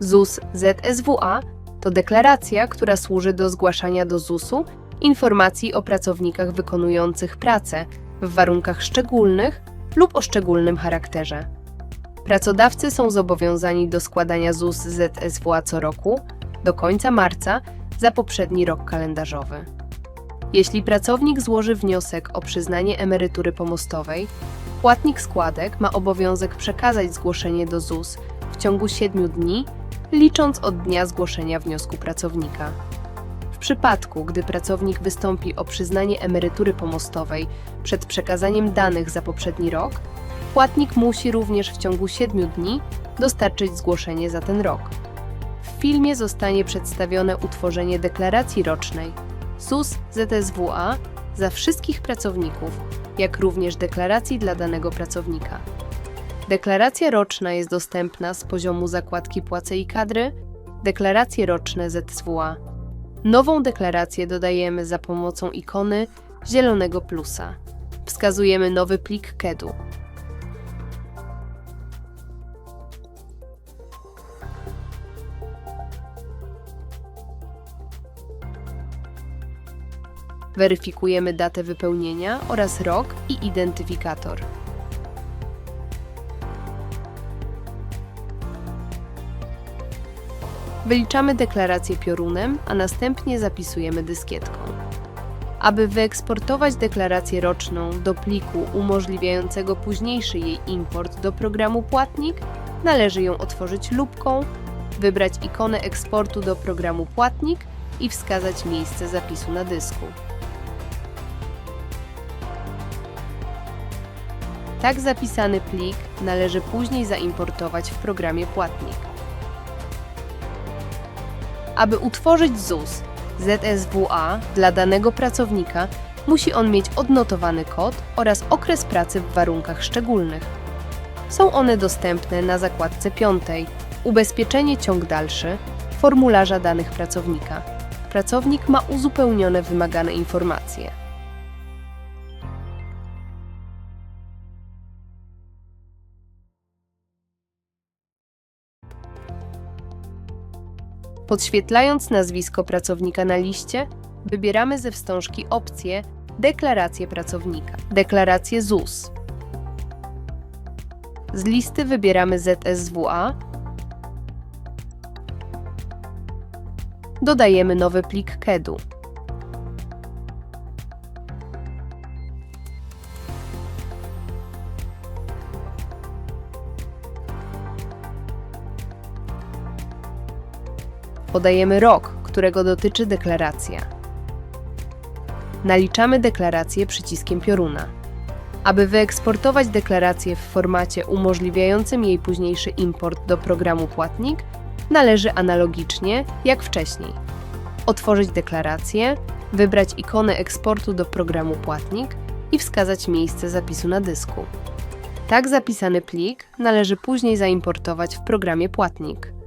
ZUS ZSWA to deklaracja, która służy do zgłaszania do ZUS-u informacji o pracownikach wykonujących pracę w warunkach szczególnych lub o szczególnym charakterze. Pracodawcy są zobowiązani do składania ZUS ZSWA co roku do końca marca za poprzedni rok kalendarzowy. Jeśli pracownik złoży wniosek o przyznanie emerytury pomostowej, płatnik składek ma obowiązek przekazać zgłoszenie do ZUS w ciągu 7 dni, licząc od dnia zgłoszenia wniosku pracownika. W przypadku, gdy pracownik wystąpi o przyznanie emerytury pomostowej przed przekazaniem danych za poprzedni rok, płatnik musi również w ciągu 7 dni dostarczyć zgłoszenie za ten rok. W filmie zostanie przedstawione utworzenie deklaracji rocznej ZUS ZSWA za wszystkich pracowników, jak również deklaracji dla danego pracownika. Deklaracja roczna jest dostępna z poziomu zakładki Płace i kadry, deklaracje roczne ZSWA. Nową deklarację dodajemy za pomocą ikony zielonego plusa. Wskazujemy nowy plik KEDU. Weryfikujemy datę wypełnienia oraz rok i identyfikator. Wyliczamy deklarację piorunem, a następnie zapisujemy dyskietką. Aby wyeksportować deklarację roczną do pliku umożliwiającego późniejszy jej import do programu Płatnik, należy ją otworzyć lupką, wybrać ikonę eksportu do programu Płatnik i wskazać miejsce zapisu na dysku. Tak zapisany plik należy później zaimportować w programie Płatnik. Aby utworzyć ZUS ZSWA dla danego pracownika, musi on mieć odnotowany kod oraz okres pracy w warunkach szczególnych. Są one dostępne na zakładce 5 Ubezpieczenie ciąg dalszy formularza danych pracownika. Pracownik ma uzupełnione wymagane informacje. Podświetlając nazwisko pracownika na liście, wybieramy ze wstążki opcję Deklarację pracownika, deklarację ZUS. Z listy wybieramy ZSWA. Dodajemy nowy plik KEDU. Podajemy rok, którego dotyczy deklaracja. Naliczamy deklarację przyciskiem pioruna. Aby wyeksportować deklarację w formacie umożliwiającym jej późniejszy import do programu Płatnik, należy analogicznie jak wcześniej. Otworzyć deklarację, wybrać ikonę eksportu do programu Płatnik i wskazać miejsce zapisu na dysku. Tak zapisany plik należy później zaimportować w programie Płatnik.